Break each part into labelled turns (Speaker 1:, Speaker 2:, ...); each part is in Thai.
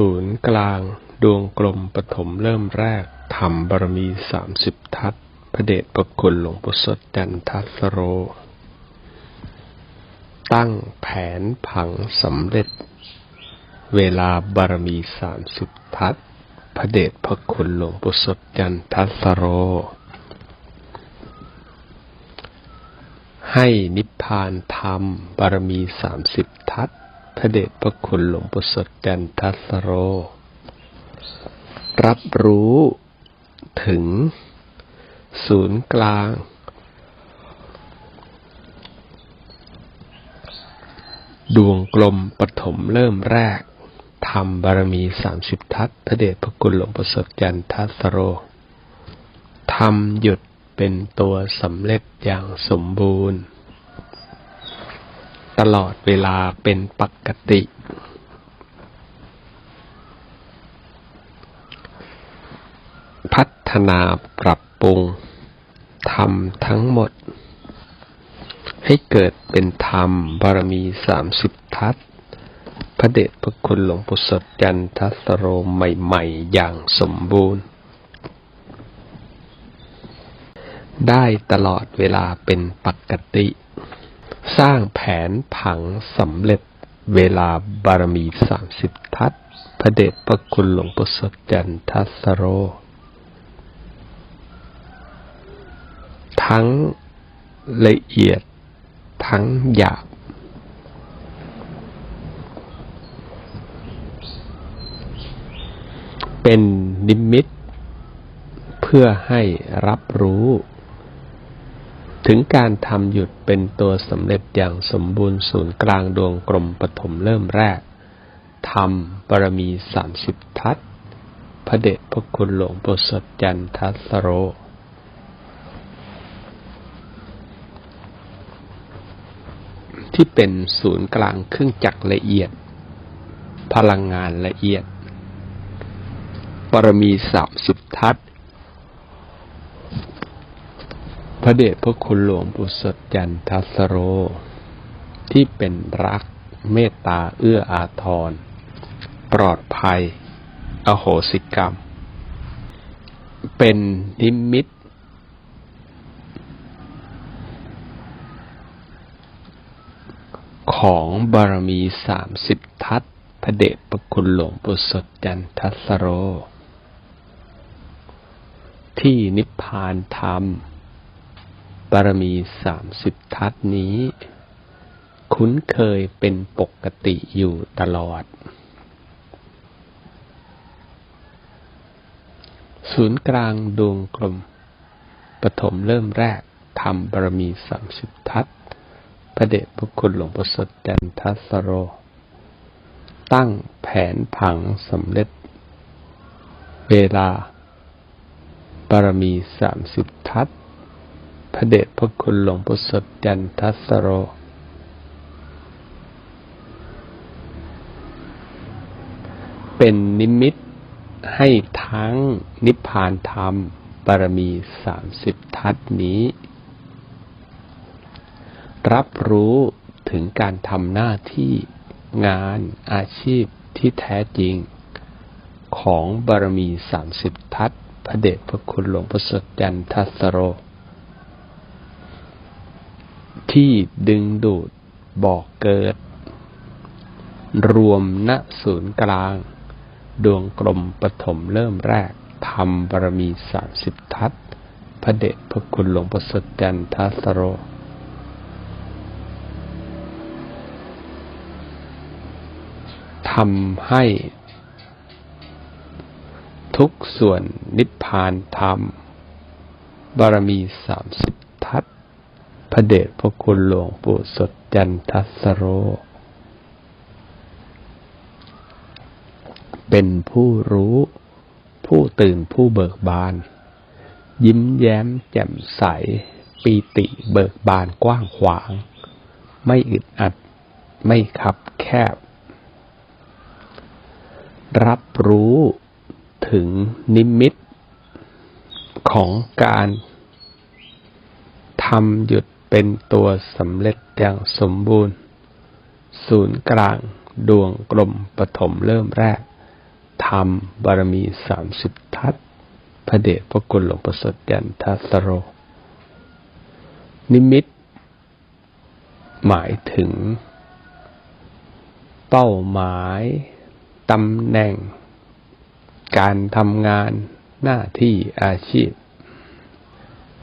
Speaker 1: ศูนย์กลาง ดวงกลมปฐมเริ่มแรกทำบารมีสามสิบทัศพระเดชพระคุณหลวงปู่สดจันทัสโร ตั้งแผนผังสำเร็จ เวลาบารมีสามสิบทัศพระเดชพระคุณหลวงปู่สดจันทัสโร ให้นิพพานธรรมบารมีสามสิบทัศ พระเดชพระคุณหลวงปู่สดจันทัสโร รับรู้ถึงศูนย์กลาง ดวงกลมปฐมเริ่มแรกทำบารมีสามสิบทัศพระเดชพระคุณหลวงปู่สดจันทัสโรทำหยุดเป็นตัวสำเร็จอย่างสมบูรณ์ ตลอดเวลาเป็นปกติ พัฒนาปรับปรุงทำทั้งหมด ให้เกิดเป็นธรรมบารมีสามสิบทัศน์พระเดชพระคุณหลวงปู่สดจันทัสโรใหม่ๆ อย่างสมบูรณ์ ได้ตลอดเวลาเป็นปกติ สร้างแผนผังสำเร็จเวลาบารมีสามสิบทัศพระเดชพระคุณหลวงปู่สดจันทัสโร ทั้งละเอียดทั้งหยาบ เป็นนิมิต เพื่อให้รับรู้ ถึงการทำหยุดเป็นตัวสำเร็จอย่างสมบูรณ์ศูนย์กลางดวงกลมปฐมเริ่มแรกทำบารมีสามสิบทัศพระเดชพระคุณหลวงปู่สดจันทัสโร ที่เป็นศูนย์กลางเครื่องจักรละเอียด พลังงานละเอียด ปรมีสามสิบทัศน์พ ระเดชพระคุณหลวงปู่สดจันทัสโร ที่เป็นรักเมตตาเอื้ออาทร ปลอดภัย อโหสิกรรม เป็นนิมิต ของบารมีสามสิบทัศพระเดชพระคุณหลวงปู่สดจันทัสโร ที่นิพพานธรรม บารมีสามสิบทัศน์นี้ คุ้นเคยเป็นปกติอยู่ตลอด ศูนย์กลางดวงกลม ปฐมเริ่มแรกทำบารมีสามสิบทัศน์พระเดชพระคุณหลวงปู่สดจันทัสโร ตั้งแผนผังสำเร็จ เวลา บารมีสามสิบทัศน์ พระเดชพระคุณหลวงปู่สดจันทัสโร เป็นนิมิตให้ทั้งนิพพานธรรมบารมีสามสิบทัศนี้ รับรู้ถึงการทำหน้าที่งานอาชีพที่แท้จริง ของบารมีสามสิบทัศพระเดชพระคุณหลวงพ่อสดจันทัสโร ที่ดึงดูดบอกเกิด รวมณศูนย์กลาง ดวงกลมปฐมเริ่มแรกทำบารมีสามสิบทัศพระเดชพระคุณหลวงพ่อสดจันทัสโรทำให้ทุกส่วนนิพพานธรรม บารมีสามสิบ ระเดชพระคุณหลวงปู่สดจันทัสโร เป็นผู้รู้ ผู้ตื่นผู้เบิกบาน ยิ้มแย้มแจ่มใส ปีติเบิกบานกว้างขวาง ไม่อึดอัด ไม่คับแคบ รับรู้ถึงนิมิตของการทำหยุด เป็นตัวสำเร็จอย่างสมบูรณ์ ศูนย์กลางดวงกลมปฐมเริ่มแรกธรรมบารมีสามสิบทัศพระเดชพระคุณหลวงประสริฐยันทัสโร นิมิต หมายถึง เป้าหมายตำแหน่ง การทำงานหน้าที่อาชีพ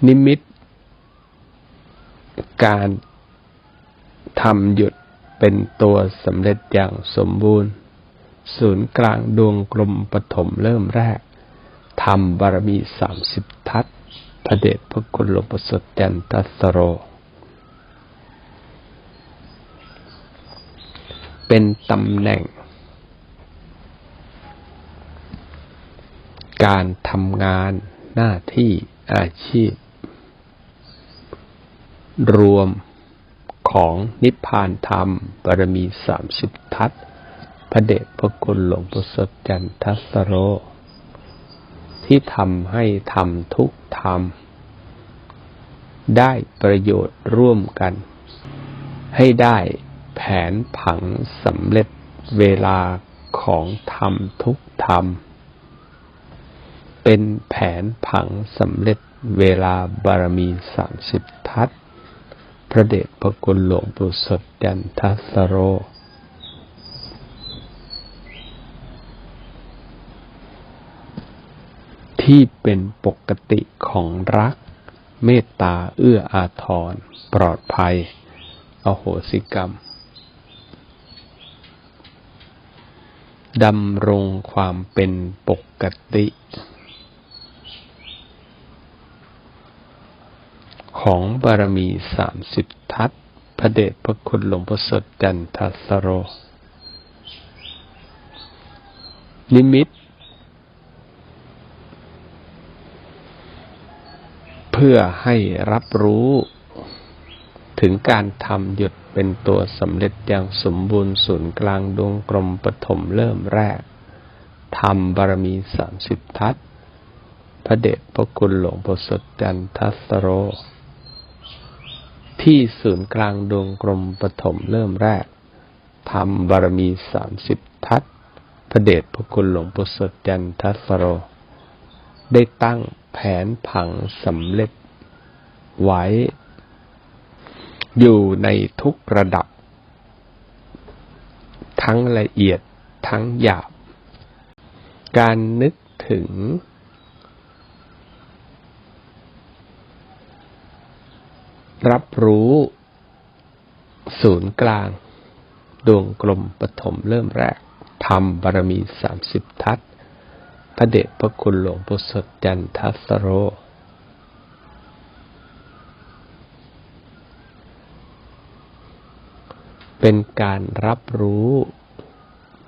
Speaker 1: นิมิต การทำหยุดเป็นตัวสำเร็จอย่างสมบูรณ์ ศูนย์กลางดวงกลมปฐมเริ่มแรกทำบารมีสามสิบทัศพระเดชพระคุณหลวงประเสริฐจันทัสโร เป็นตำแหน่ง การทำงานหน้าที่อาชีพ รวมของนิพพานธรรมบารมีสามสิบทัศพระเดชพระคุณหลวงประเสริฐจันทัสโร ที่ทำให้ทำทุกธรรม ได้ประโยชน์ร่วมกัน ให้ได้แผนผังสำเร็จเวลาของธรรมทุกธรรม เป็นแผนผังสำเร็จเวลาบารมีสามสิบทัศ พระเดชพระคุณหลวงปู่สดยันทัสโร ที่เป็นปกติของรัก เมตตาเอื้ออาทร ปลอดภัย อโหสิกรรมดำรงความเป็นปกติ ของบารมีสามสิบทัศพระเดชพระคุณหลวงพ่อสดจันทัสโร นิมิต เพื่อให้รับรู้ถึงการทำหยุดเป็นตัวสำเร็จอย่างสมบูรณ์ศูนย์กลางดวงกลมปฐมเริ่มแรกทำบารมีสามสิบทัศพระเดชพระคุณหลวงพ่อสดจันทัสโร ที่ศูนย์กลางดวงกลมปฐมเริ่มแรกทำบารมีสามสิบทัศพระเดชพระคุณหลวงพ่สดจันทัสโร ได้ตั้งแผนผังสำเร็จไว้ อยู่ในทุกระดับ ทั้งละเอียดทั้งหยาบ การนึกถึง รับรู้ศูนย์กลาง ดวงกลมปฐมเริ่มแรกทำบารมีสามสิบทัศพระเดชพระคุณหลวงปู่สดจันทัสโร เป็นการรับรู้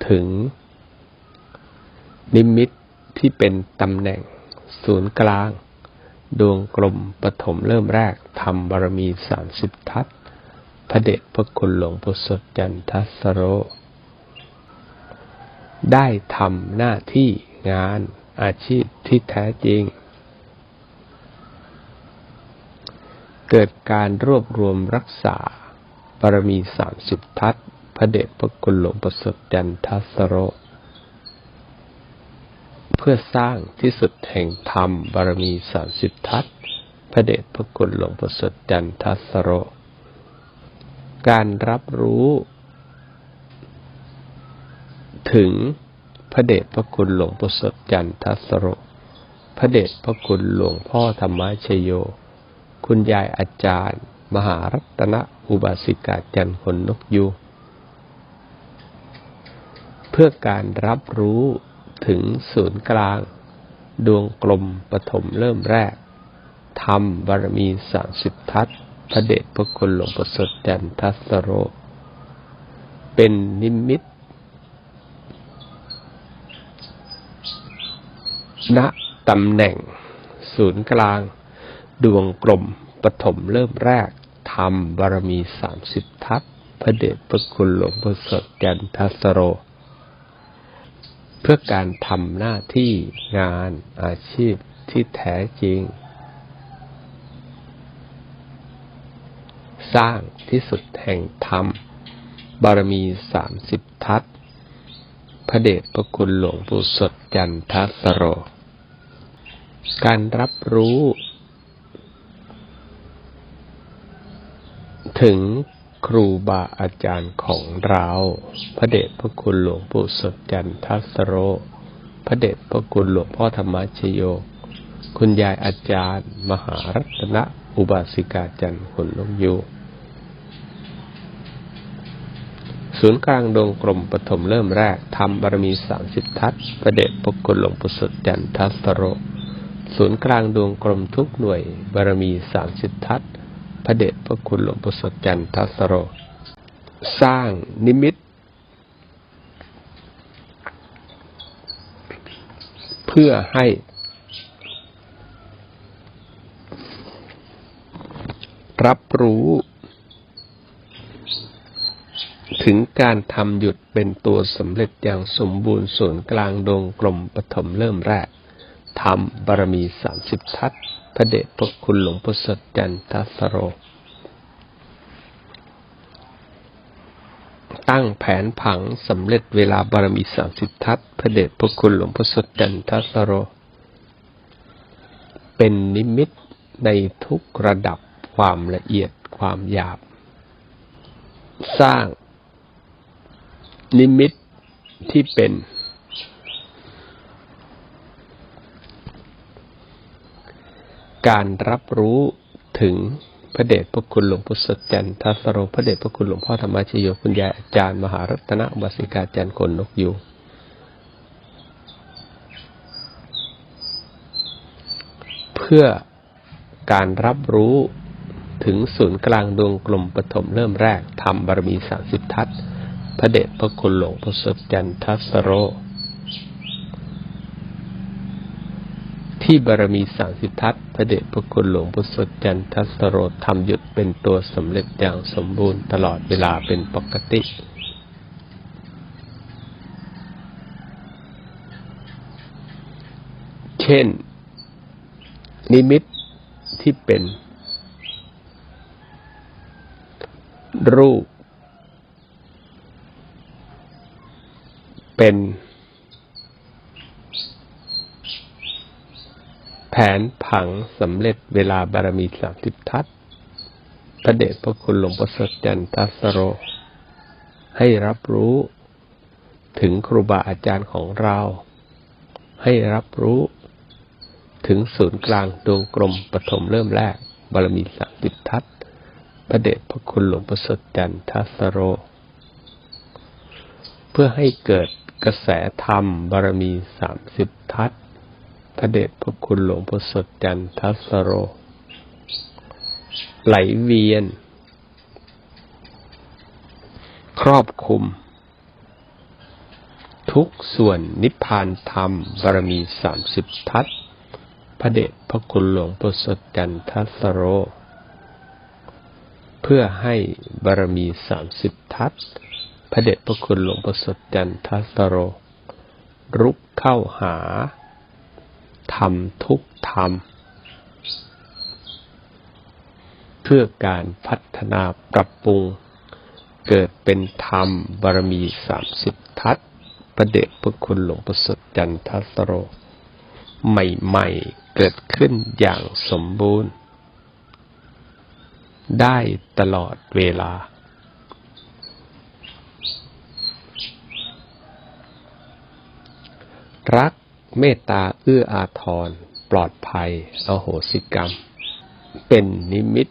Speaker 1: ถึง นิมิตที่เป็นตำแหน่งศูนย์กลาง ดวงกลมปฐมเริ่มแรกทำบารมีสามสิบทัศพระเดชพระคุณหลวงปู่สดจันทัสโร ได้ทำหน้าที่งานอาชีพที่แท้จริง เกิดการรวบรวมรักษาบารมีสามสิบทัศพระเดชพระคุณหลวงประสดจันทัสโร พื่อสร้างที่สุดแห่งธรรมบารมีสามสิบทัศพระเดชพระคุณหลวงประสดจันทัสโร การรับรู้ ถึงพระเดชพระคุณหลวงปู่สดจันทัสโร พระเดชพระคุณหลวงพ่อธรรมชโย คุณยายอาจารย์ มหารัตนอุบาสิกาจันคนนกยูเพื่อการรับรู้ ถึงศูนย์กลาง ดวงกลมปฐมเริ่มแรกทำบารมีสามสิบทัศพระเดชพระคุณหลวงปู่สดจันทัสโร เป็นนิมิตณตำแหน่ง ศูนย์กลาง ดวงกลมปฐมเริ่มแรกทำบารมีสามสิบทัศพระเดชพระคุณหลวงพ่อสดยันทัสโร พื่อการทำหน้าที่งานอาชีพที่แท้จริง สร้างที่สุดแห่งธรรม บารมีสามสิบทัศพระเดชพระคุณหลวงปู่สดจันทสโร การรับรู้ ถึง ครูบาอาจารย์ของเรา พระเดชพระคุณหลวงปู่สดจันทัสโร พระเดชพระคุณหลวงพ่อธรรมชโย คุณยายอาจารย์ มหารัตนอุบาสิกาจันทร์ขนนกยูศูนย์กลางดวงกลมปฐมเริ่มแรกทำบารมีสามสิบทัศประเดชพระคุณหลวงปู่สดจันทัสโร ศูนย์กลางดวงกลมทุกหน่วยบารมีสามสิบทัศ พระเดชพระคุณหลวงปู่สดจันทัสโร สร้างนิมิต เพื่อให้ รับรู้ ถึงการทำหยุดเป็นตัวสำเร็จอย่างสมบูรณ์ส่วนกลางดวงกลมปฐมเริ่มแรกทำบารมีสามสิบทัศ พระเดชพระคุณหลวงพ่อสดจันทัสโร ตั้งแผนผังสำเร็จเวลาบารมีสามสิบทัศพระเดชพระคุณหลวงพ่อสดจันทัสโร เป็นนิมิตในทุกระดับความละเอียดความหยาบ สร้างนิมิตที่เป็น การรับรู้ถึงพระเดชพระคุณหลวงพุทธจันทร์ทัสโรพระเดชพระคุณหลวงพ่อธรรมชโยคุณยายอาจารย์มหารัตนอุบาสิกาจันทร์คนนกยูงเพื่อการรับรู้ถึงศูนย์กลางดวงกลมปฐมเริ่มแรกทำบารมีสามสิบทัศพระเดชพระคุณหลวงพ่อสจันทัสโร ที่บารมีสามสิบทัศพระเดชพระคุณหลวงพ่อสดจันทัสโรทำหยุดเป็นตัวสำเร็จอย่างสมบูรณ์ตลอดเวลาเป็นปกติเช่น นิมิตที่เป็น รูป เป็น แผนผังสำเร็จเวลาบารมีสามสิบทัศพระเดชพระคุณหลวงพ่อสดจันทัสโร ให้รับรู้ถึงครูบาอาจารย์ของเรา ให้รับรู้ถึงศูนย์กลางดวงกลมปฐมเริ่มแรกบารมีสามสิบทัศพระเดชพระคุณหลวงพ่อสดจันทัสโร เพื่อให้เกิดกระแสธรรมบารมีสามสิบทัศ พระเดชพระคุณหลวงพ่อสดจันทัสโร ไหลเวียน ครอบคุม ทุกส่วนนิพพานธรรมบารมีสามสิบทัศพระเดชพระคุณหลวงพ่อสดจันทัสโร เพื่อให้บารมีสามสิบทัศพระเดชพระคุณหลวงพ่อสดจันทัสโร รุกเข้าหา ทำทุกธรรม เพื่อการพัฒนาปรับปรุง เกิดเป็นธรรมบารมีสามสิบทัศประเดชพระคุณหลวงประสดจันทัสโร ใหม่ๆ เกิดขึ้นอย่างสมบูรณ์ ได้ตลอดเวลารัก เมตตาเอื้ออาทร ปลอดภัยอโหสิกรรม เป็นนิมิต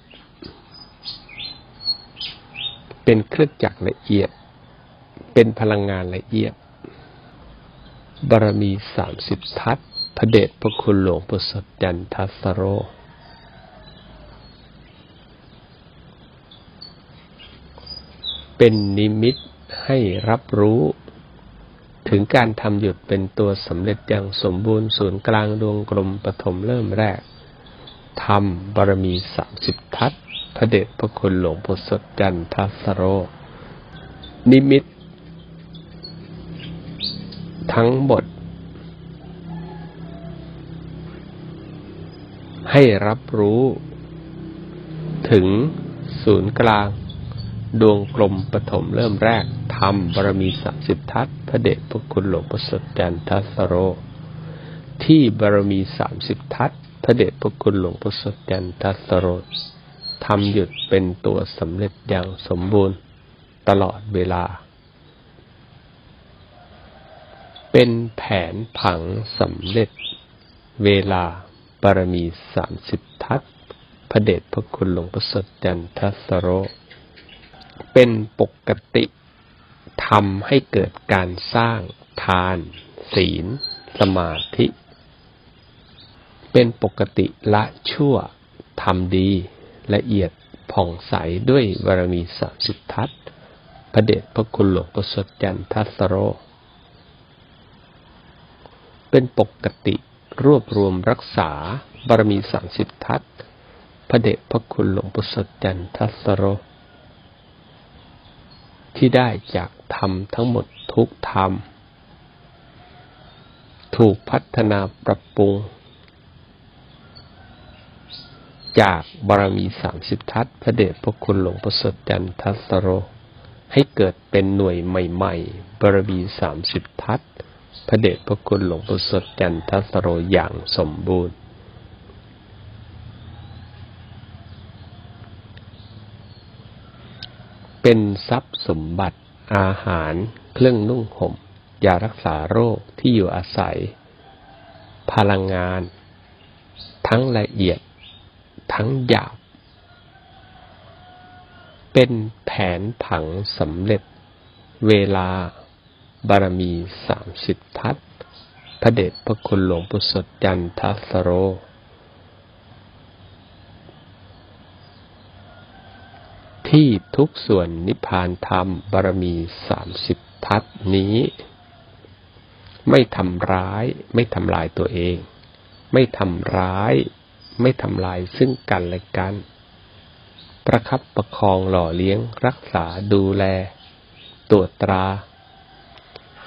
Speaker 1: เป็นเครื่องจักรละเอียด เป็นพลังงานละเอียด บารมีสามสิบทัศพระเดชพระคุณหลวงปู่สดจันทัสโร เป็นนิมิตให้รับรู้ ถึงการทำหยุดเป็นตัวสำเร็จอย่างสมบูรณ์ศูนย์กลางดวงกลมปฐมเริ่มแรกทำบารมีสามสิบทัศพระเดชพระคุณหลวงปู่สดจันทัสโร นิมิต ทั้งหมด ให้รับรู้ ถึงศูนย์กลาง ดวงกลมปฐมเริ่มแรก ททำบารมีสามสิบทัศพระเดชพระคุณหลวงประเสริฐจันทัสโร ที่บารมีสามสิบทัศพระเดชพระคุณหลวงประเสริฐจันทัสโรทำหยุดเป็นตัวสำเร็จอย่างสมบูรณ์ตลอดเวลา เป็นแผนผังสำเร็จ เวลาบารมีสามสิบทัศพระเดชพระคุณหลวงประเสริฐจันทัสโรเป็นปกติ ทำให้เกิดการสร้างทาน ศีล สมาธิ เป็นปกติละชั่วทำดีละเอียดผ่องใสด้วยบารมีสามสิบทัศพระเดชพระคุณหลวงประสริฐจันทัสโร เป็นปกติรวบรวมรักษาบารมีสามสิบทัศพระเดชพระคุณหลวงประเสริฐจันทัสโร ที่ได้จาก ธรรมทั้งหมดทุกธรรม ถูกพัฒนาปรับปรุง จากบารมีสามสิบทัศพระเดชพระคุณหลวงประสริฐจันทัสโร ให้เกิดเป็นหน่วยใหม่ ๆ บารมีสามสิบทัศพระเดชพระคุณหลวงประสริฐจันทัสโรอย่างสมบูรณ์เป็นทรัพย์สมบัติ อาหาร เครื่องนุ่งห่ม ยารักษาโรคที่อยู่อาศัย พลังงาน ทั้งละเอียด ทั้งหยาบ เป็นแผนผังสำเร็จ เวลา บารมีสามสิบทัศพระเดชพระคุณหลวงปุสดจันทัสโร ที่ทุกส่วนนิพพานธรรมบารมีสามสิบทัศนี้ ไม่ทำร้าย ไม่ทำลายตัวเอง ไม่ทำร้าย ไม่ทำลายซึ่งกันและกัน ประคับประคองหล่อเลี้ยงรักษาดูแล ตรวจตรา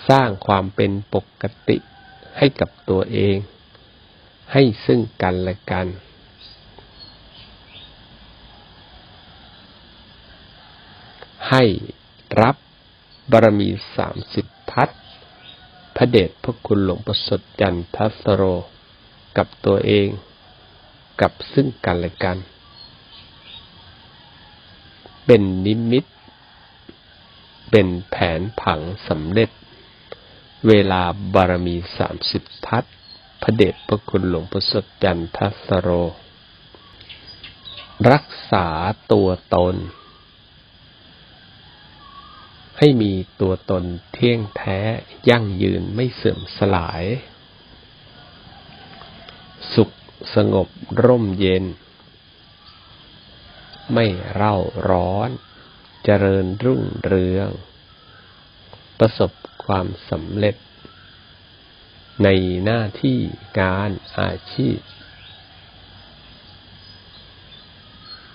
Speaker 1: สร้างความเป็นปกติให้กับตัวเอง ให้ซึ่งกันและกัน ให้รับบารมีสามสิบทัศพระเดชพระคุณหลวงประสดจันทัสโร กับตัวเอง กับซึ่งกันและกัน เป็นนิมิต เป็นแผนผังสำเร็จ เวลาบารมีสามสิบทัศพระเดชพระคุณหลวงประสดจันทัสโร รักษาตัวตน ให้มีตัวตนเที่ยงแท้ยั่งยืนไม่เสื่อมสลาย สุขสงบร่มเย็น ไม่เร่าร้อน เจริญรุ่งเรือง ประสบความสำเร็จ ในหน้าที่การอาชีพ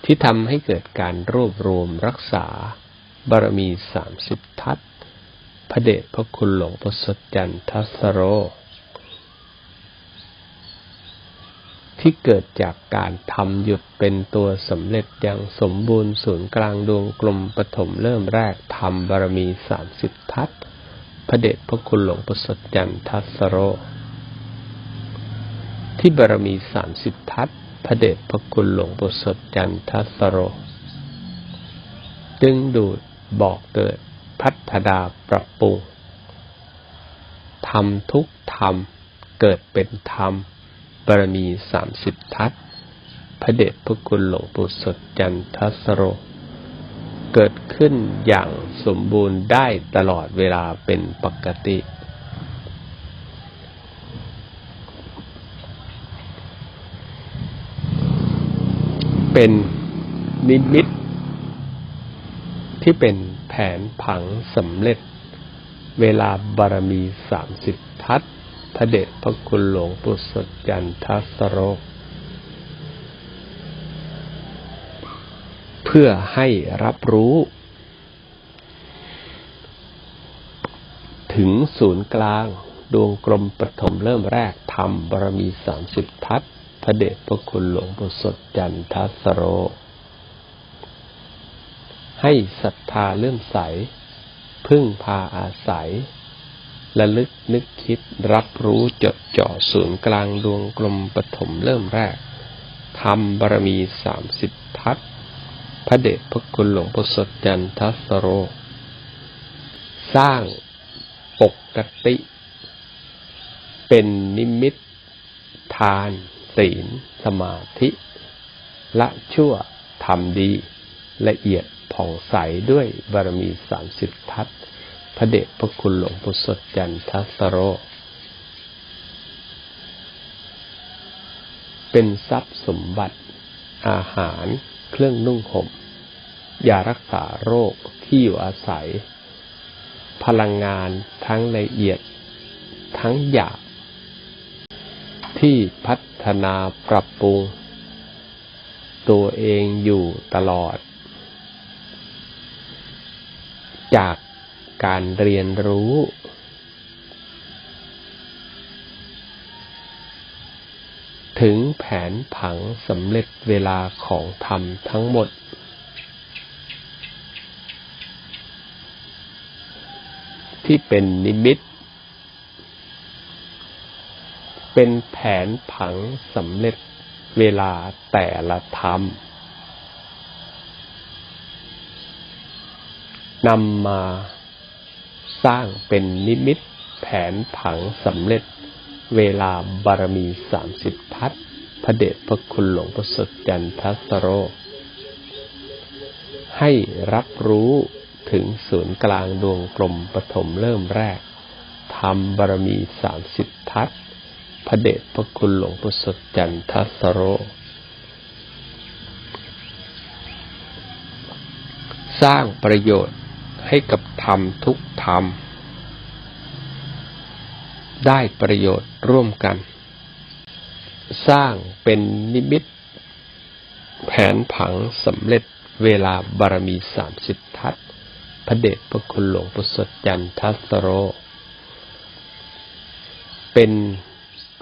Speaker 1: ที่ทำให้เกิดการรวบรวมรักษา บารมีสามสิบทัศพระเดชพระคุณหลวงประสดจันทัสโร ที่เกิดจากการทำหยุดเป็นตัวสำเร็จอย่างสมบูรณ์ศูนย์กลางดวงกลมปฐมเริ่มแรกทำบารมีสามสิบทัศพระเดชพระคุณหลวงประสดจันทัสโร ที่บารมีสามสิบทัศพระเดชพระคุณหลวงประสดจันทัสโร ดึงดูด บอกเกิด พัฒนาปรับปรุงทำทุกธรรม เกิดเป็นธรรมบารมีสามสิบทัศพระเดชพระคุณหลวงปู่สดจันทสโร เกิดขึ้นอย่างสมบูรณ์ได้ตลอดเวลาเป็นปกติ เป็นนิมิต ที่เป็นแผนผังสำเร็จ เวลาบารมีสามสิบทัศพระเดชพระคุณหลวงปุสดจันทัสโรเพื่อให้รับรู้ ถึงศูนย์กลางดวงกลมปฐมเริ่มแรกทำบารมีสามสิบทัศพระเดชพระคุณหลวงปุสดจันทัสโร ให้ศรัทธาเลื่อมใส พึ่งพาอาศัยระลึกนึกคิดรับรู้จดจ่อศูนย์กลางดวงกลมปฐมเริ่มแรกทำบารมีสามสิบทัศพระเดชพระคุณหลวงพ่อสดจันทัสโร สร้างปกติ เป็นนิมิต ทาน ศีล สมาธิ ละชั่วทำดี ละเอียด ผ่องใสด้วยบารมีสามสิบทัศพระเดชพระคุณหลวงปู่สดจันทัสโร เป็นทรัพย์สมบัติ อาหารเครื่องนุ่งห่มยารักษาโรคที่อยู่อาศัย พลังงานทั้งละเอียด ทั้งหยาบที่พัฒนาปรับปรุง ตัวเองอยู่ตลอด จากการเรียนรู้ ถึงแผนผังสำเร็จเวลาของธรรมทั้งหมด ที่เป็นนิมิต เป็นแผนผังสำเร็จเวลาแต่ละธรรม นำมาสร้างเป็นนิมิตแผนผังสำเร็จเวลาบารมีสามสิบทัศพระเดชพระคุณหลวงประสดจันทัสโร ให้รับรู้ถึงศูนย์กลางดวงกลมปฐมเริ่มแรกทำบารมีสามสิบทัศพระเดชพระคุณหลวงประสดจันทัสโร สร้างประโยชน์ ให้กับธรรมทุกธรรม ได้ประโยชน์ร่วมกัน สร้างเป็นนิมิต แผนผังสำเร็จเวลาบารมีสามสิบทัศพระเดชพระคุณหลวงประสดจันทัสโร เป็น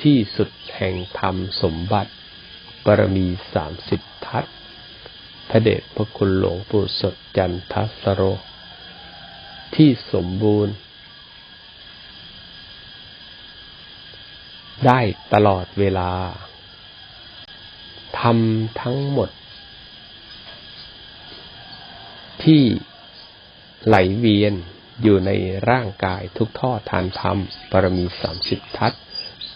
Speaker 1: ที่สุดแห่งธรรมสมบัติบารมีสามสิบทัศพระเดชพระคุณหลวงปู่สดจันทัสโร ที่สมบูรณ์ ได้ตลอดเวลาทำทั้งหมด ที่ไหลเวียนอยู่ในร่างกายทุกท่อทานธรรมปรมีสามสิบทัศ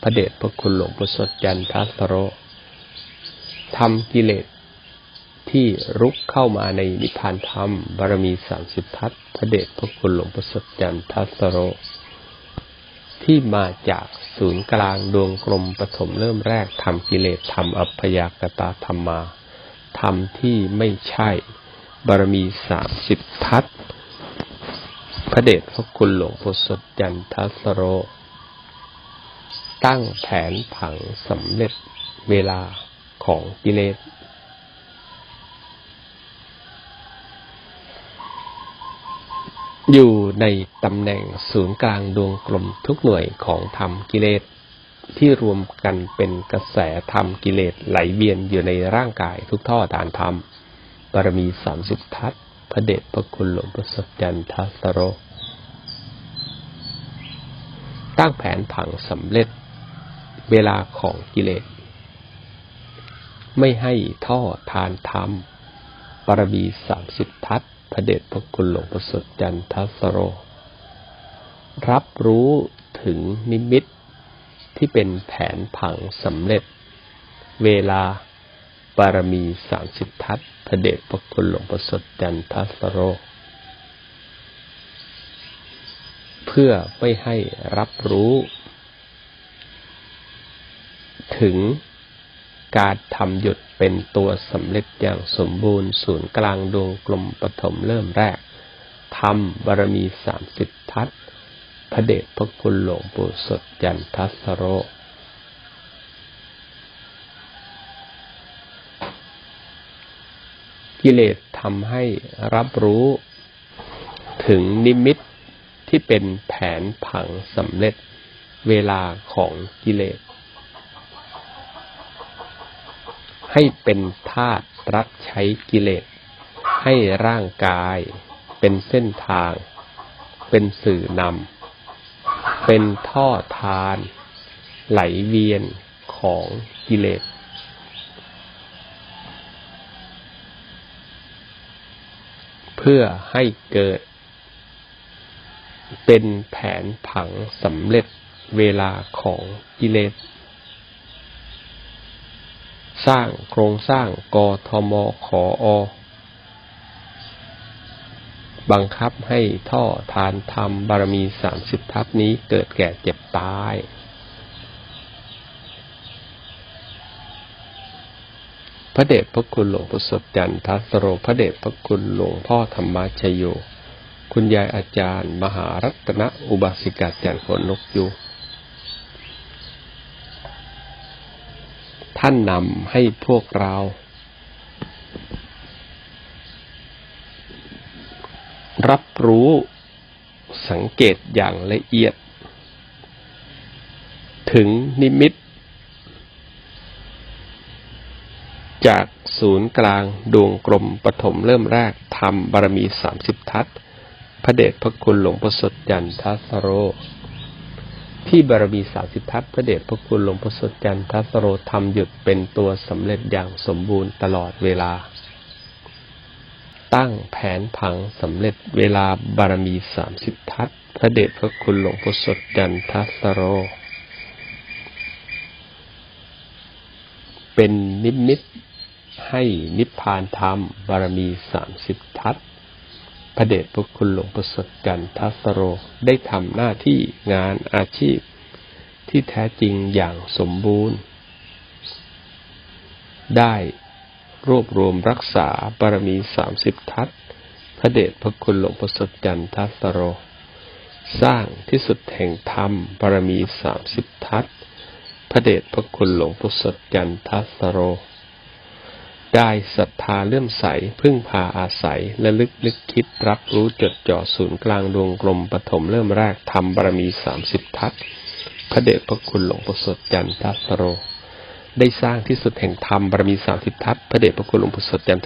Speaker 1: พระเดชพระคุณหลวงปู่สดจันทัสโรทำกิเลส ที่รุกเข้ามาในนิพพานธรรม บารมีสามสิบทัศพระเดชพระคุณหลวงประสดจันทัสโร ที่มาจากศูนย์กลางดวงกลมปฐมเริ่มแรกทำกิเลสทำอัพยากตาธรรมาทำที่ไม่ใช่ บารมีสามสิบทัศพระเดชพระคุณหลวงประสดจันทัสโร ตั้งแผนผังสำเร็จเวลาของกิเลส อยู่ในตำแหน่งศูนย์กลางดวงกลมทุกหน่วยของธรรมกิเลสที่รวมกันเป็นกระแสธรรมกิเลสไหลเวียนอยู่ในร่างกายทุกท่อฐานธรรมบารมีสามสิบทัศพระเดชพระคุณหลวงประสบจันทัสโร ตั้งแผนผังสำเร็จเวลาของกิเลส ไม่ให้ท่อทานธรรมบารมีสามสิบทัศ พระเดชพระคุณหลวงประสดจันทสโร รับรู้ถึงนิมิตที่เป็นแผนผังสำเร็จ เวลาบารมีสามสิบทัศพระเดชพระคุณหลวงประสดจันทสโร เพื่อไม่ให้รับรู้ ถึง การทำหยุดเป็นตัวสำเร็จอย่างสมบูรณ์ศูนย์กลางดวงกลมปฐมเริ่มแรกทำบารมีสามสิบทัศพระเดชพระคุณหลวงปู่สดจันทัสโรกิเลสทำให้รับรู้ถึงนิมิตที่เป็นแผนผังสำเร็จเวลาของกิเลส ให้เป็นธาตุรับใช้กิเลส ให้ร่างกาย เป็นเส้นทาง เป็นสื่อนำ เป็นท่อทาน ไหลเวียนของกิเลสเพื่อให้เกิด เป็นแผนผังสำเร็จเวลาของกิเลส สร้างโครงสร้างกทมขออ บังคับให้ท่อทานธรรมบารมีสามสิบทัพนี้เกิดแก่เจ็บตาย พระเดชพระคุณหลวงปู่สดจันทัสโรพระเดชพระคุณหลวงพ่อธรรมชโย คุณยายอาจารย์ มหารัตนอุบาสิกาจันทร์ขนนกยูง ท่านนำให้พวกเรา รับรู้สังเกตอย่างละเอียด ถึงนิมิต จากศูนย์กลางดวงกลมปฐมเริ่มแรกทำบารมีสามสิบทัศพระเดชพระคุณหลวงประสดยันทัสโร ที่บารมีสามสิบทัศพระเดชพระคุณหลวงประสดยันทัสโรทำหยุดเป็นตัวสำเร็จอย่างสมบูรณ์ตลอดเวลา ตั้งแผนผังสำเร็จเวลาบารมีสามสิบทัศพระเดชพระคุณหลวงประสดยันทัสโร เป็นนิมิตให้นิพพานธรรมบารมีสามสิบทัศ พระเดชพระคุณหลวงประสริฐจันทัสโรได้ทำหน้าที่งานอาชีพ ที่แท้จริงอย่างสมบูรณ์ ได้รวบรวมรักษาบารมีสามสิบทัศพระเดชพระคุณหลวงประสริฐจันทัสโร สร้างที่สุดแห่งธรรมบารมีสามสิบทัศพระเดชพระคุณหลวงประสริฐจันทัสโร ได้ศรัทธาเลื่อมใส พึ่งพาอาศัยและลึกลึกคิดรับรู้จดจ่อศูนย์กลางดวงกลมปฐมเริ่มแรกทำบารมีสามสิบทัศพระเดชพระคุณหลวงปู่สดจันทัสโร ได้สร้างที่สุดแห่งธรรมบารมีสามสิบทัศพระเดชพระคุณหลวงปู่สดจันท